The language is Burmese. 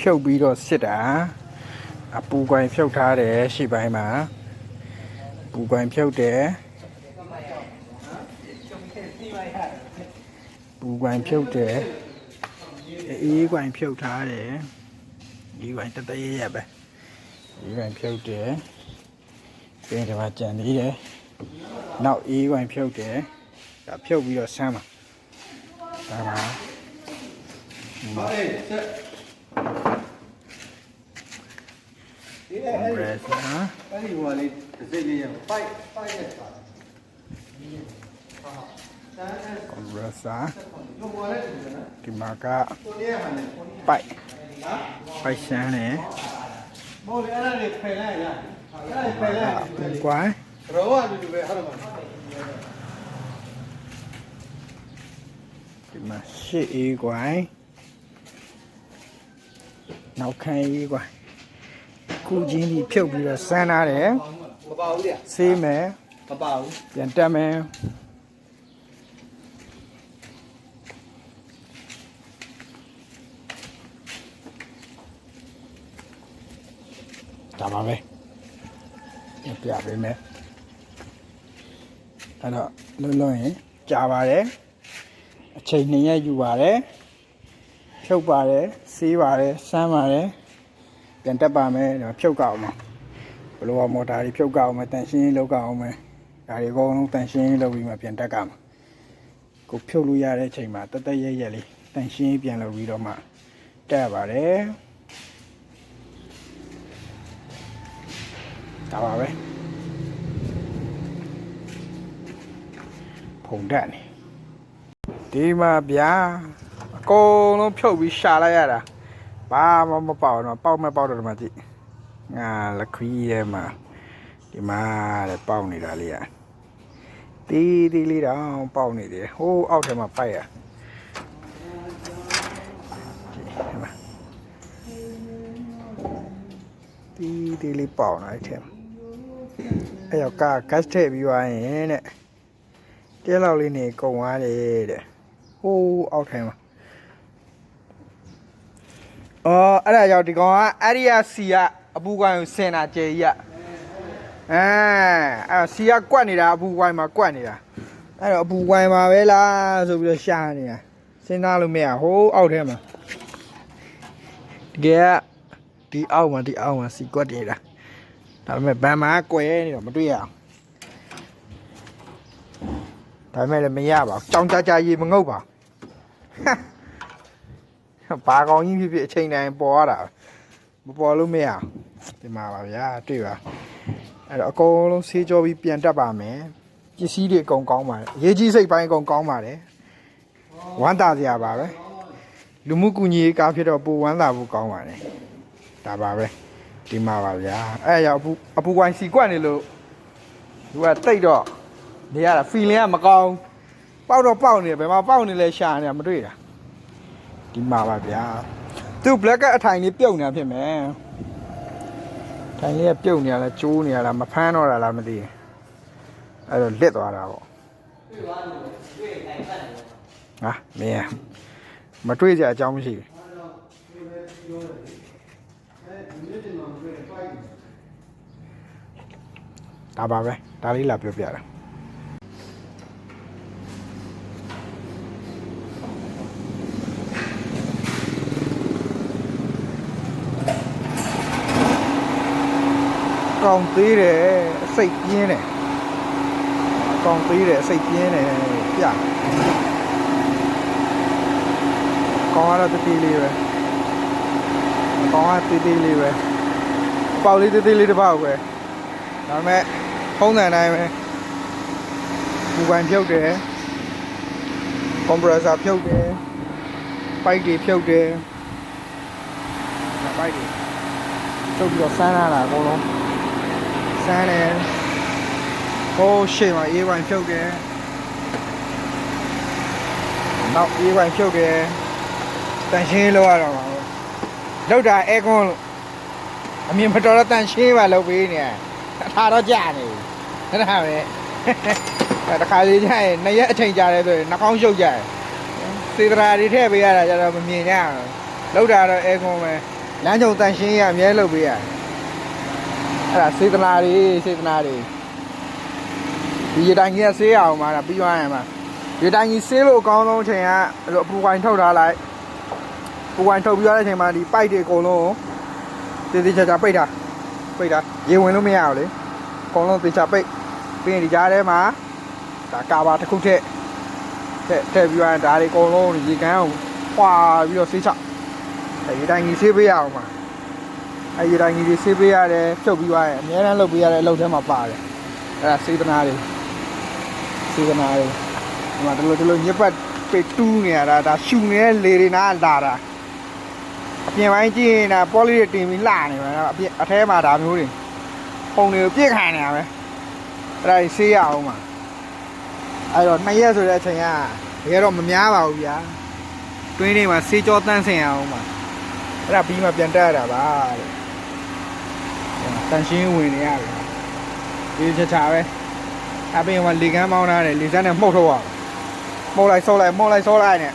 ဖြုတ်ပြီးတော့စစ်တာအပူကွိုင်ဖြုတ်ထားတယ်ရှေ့ပိုင်းမှာပူကွိုင်ဖြုတ်တယ်ပူကွိုင်ဖြုတ်တယ်အေးကွိုင်ဖြုတ်ထားတယ်ဒီကွိုင်တတရရပဲဒီကွိုင်ဖြုတ်တယ်ပြင်ဒီမှာကြံသေးတယ်နောက်အေးကွိုင်ဖြုတ်တယ်ဒါဖြုတ်ပြီးတော့ဆမ်းပါဒါပါ Vale, set. ဒီ လေအဲ့ဒီ compressor အဲ့ဒီဟိုကလေးတစ်စိတ်လေးရပိုက်ပိုက်နဲ့ပါဟာဆန်းအဲ့ compressor ဘယ်ပေါ်လဲဒီကနော်ဒီမှာကကိုလေးရဟန်နဲ့ကိုလေးပိုက်နော်ပိုက်ရှမ်းတယ်မော်လေအဲ့ဒါလေးဖယ်လိုက်ရအဲ့ဒါလေးဖယ်လိုက်ပူကွိုင်ရောအတူတူပဲဟုတ်တယ်မလားဒီမှာရှေ့အေးကွိုင်နောက်ခန်းအေးကွိုင် ခုချင်းဒီဖြုတ်ပြီးတော့ဆန်းထားတယ်မပါဘူးလေဆေးမယ်မပါဘူးပြန်တက်မယ်ဒါပါပဲပြပြပေးမယ်အဲ့တော့လုံးလုံးရင်ကြာပါတယ်အချိန်နှစ်ရက်ယူပါတယ်ဖြုတ်ပါတယ်ဆေးပါတယ်စမ်းပါတယ် ပြန်တက်ပါမယ်ဒါဖြုတ်ကောက်အောင်ဘလိုမော်တာတွေဖြုတ်ကောက်အောင်မယ်တန်ရှင်းရေးလုပ်ကောက်အောင်မယ်ဒါတွေအကုန်လုံးတန်ရှင်းရေးလုပ်ပြီးမှပြန်တက်ကမှာကိုဖြုတ်လို့ရတဲ့အချိန်မှာတက်တက်ရက်ရက်လေးတန်ရှင်းရေးပြန်လုပ်ပြီးတော့မှတက်ရပါတယ်ဒါပါပဲဖုန်တက်နေဒီမှာဗျာအကုန်လုံးဖြုတ်ပြီးရှာလိုက်ရတာ ဘာမှမပေါက်တော့ပေါက်မဲ့ပေါက်တော့ဒီမှာကြည့်ငါလက်ခွေးထဲမှာဒီမှာတဲ့ပေါက်နေတာလေးอ่ะတီးတီးလေးတောင်ပေါက်နေတယ်ဟိုးအောက်ထဲမှာပိုက်ရကြည့်ဒီမှာတီးတီးလေးပေါက်နေအဲ့ထဲမှာအဲ့ရောကဂတ်ထည့်ပြီးသွားရင်တဲ့တဲလောက်လေးနေကုန်သွားတယ်တဲ့ဟိုးအောက်ထဲမှာ အော်အဲ့ဒါကြောင့်ဒီကောင်ကအဲ့ဒီကစီကအပူကွိုင်းကိုဆင်တာကျေကြီးอ่ะအဲအဲ့တော့စီကကွက်နေတာအပူဝိုင်းမှာကွက်နေတာအဲ့တော့အပူဝိုင်းမှာပဲလားဆိုပြီးတော့ရှာနေတာစဉ်းစားလို့မရဟိုးအောက်ထဲမှာတကယ်ကဒီအောက်မှာဒီအောက်မှာစီကွက်နေတာဒါပေမဲ့ဗန်မှာကွယ်နေတော့မတွေ့ရအောင်ဒါပေမဲ့လည်းမရပါဘူးကြောင်ကြကြရေမငုတ်ပါဘူး ဘာကောင်ကြီးဖြစ်ဖြစ်အချိန်တိုင်းပေါ်ရတာမပေါ်လို့မရအောင်ဒီမှာပါဗျာတွေ့ပါအဲ့တော့အကုန်လုံးဆေးကြောပြီးပြန်တက်ပါမယ်ပစ္စည်းတွေအကုန်ကောင်းပါတယ်အရေးကြီးစိတ်ပိုင်းအကုန်ကောင်းပါတယ်ဝမ်းသာစရာပါပဲလူမှုကူညီရေးကားဖြစ်တော့ပူဝမ်းသာဖို့ကောင်းပါတယ်ဒါပါပဲဒီမှာပါဗျာအဲ့ရောက်အပူအပူဝိုင်းစီကွက်နေလို့သူကတိတ်တော့နေရတာ feeling ကမကောင်းပေါက်တော့ပေါက်နေတယ်ဘယ်မှာပေါက်နေလဲရှာနေတာမတွေ့တာ ဒီမှာပါဗျာသူ black ကအထိုင်လေးပြုတ်နေတာဖြစ်မယ်ထိုင်လေးကပြုတ်နေရလားကျိုးနေရလားမဖမ်းတော့တာလားမသိဘူးအဲ့တော့လစ်သွားတာပေါ့ဟာမင်းမတွေ့ကြအကြောင်းမရှိဘူးဒါပါပဲဒါလေးလာပြောပြတာ ကောင်းသေးတယ်အစိတ်ပြင်းတယ်ကောင်းသေးတယ်အစိတ်ပြင်းတယ်ပြကောင်းရတော့တေးလေးပဲကောင်းရတေးသေးလေးပဲပေါက်လေးတေးသေးလေးတစ်ပေါက်ပဲဒါပေမဲ့ဖုံးတယ်တိုင်းပဲပူပန်ဖြုတ်တယ်ကွန်ပရက်ဆာဖြုတ်တယ်ပိုက်တွေဖြုတ်တယ်ပိုက်တွေဖြုတ်ပြီးတော့ဆန်းလာတာအကုန်လုံး စမ်းတယ်ဟိုးရှေ့မှာအေးဝိုင်ဖြုတ်တယ်နောက်အေးဝိုင်ဖြုတ်တယ်တန်ရှင်းလောက်ရတော့ပါဘူးလောက်တာအဲကွန်လို့အမြင်မတော်တော့တန်ရှင်းပါလောက်ပေးနေထားတော့ကြာနေပြီအဲ့ဒါပဲအဲတခါလေးကျရင်နှစ်ရက်အချိန်ကြာတယ်ဆိုရင်နှာခေါင်းရှုပ်ကြတယ်စေတရာတွေထည့်ပေးရတာကြတော့မမြင်ကြဘူးလောက်တာတော့အဲကွန်ပဲလမ်းကြုံတန်ရှင်းရအမြဲလုပ်ပေးရတယ် အဲ့ဒါစေတနာတွေစေတနာတွေဒီရတိုင်းကြီးကဆေးအောင်မှာဒါပြီးသွားရင်မှာရတိုင်းကြီးဆေးလို့အကောင်းဆုံးအချိန်ကအဲ့လိုအပူဝိုင်ထုတ်ထားလိုက်ပူဝိုင်ထုတ်ပြီးသွားတဲ့အချိန်မှာဒီပိုက်တွေအကုန်လုံးကိုတေးသေးချာချာပိတ်ထားပိတ်ထားရေဝင်လို့မရဘူးလေအကုန်လုံးသေချာပိတ်ပြီးရင်ဒီကြားထဲမှာဒါကာဘာတစ်ခုထည့်ထည့်ထည့်ပြီးသွားရင်ဒါတွေအကုန်လုံးရေကန်းအောင်ပွာပြီးတော့ဆေးချအဲရေတိုင်းကြီးဆေးပေးရအောင်မှာ အဲရေတိုင်းကြီးတွေဆေးပေးရတယ်ဖြုတ်ပြီးသွားရင်အများအားလုပ်ပေးရတဲ့အလုပ်ထဲမှာပါတယ်အဲ့ဒါစေတနာတွေစေတနာတွေဒီမှာဒီလိုဒီလိုညက်ပတ်ပေတူးနေရတာဒါရှူနေတဲ့လေတွေနာလာတာအပြင်ပိုင်းကြည့်ရင်ဒါပေါ်လီတွေတင်ပြီးလှနေမှာအပြင်အထဲမှာဒါမျိုးတွေပုံတွေကိုပြည့်ခံနေရပဲအဲ့ဒါကြီးဆေးရအောင်မှာအဲ့တော့နှစ်ရက်ဆိုတဲ့အချိန်ကတကယ်တော့မများပါဘူးဗျာတွင်းတွေမှာဆေးကြောတန်းဆင်ရအောင်မှာအဲ့ဒါပြီးမှပြန်တက်ရတာပါတဲ့ တန်ရှင်းဝင်နေရတယ်ဒီချာချာပဲအပြင်မှာလေကမ်းမောင်းထားတယ်လေစမ်းနဲ့မှုတ်ထုတ်အောင်မှုတ်လိုက်ဆော့လိုက်မှုတ်လိုက်ဆော့လိုက်နဲ့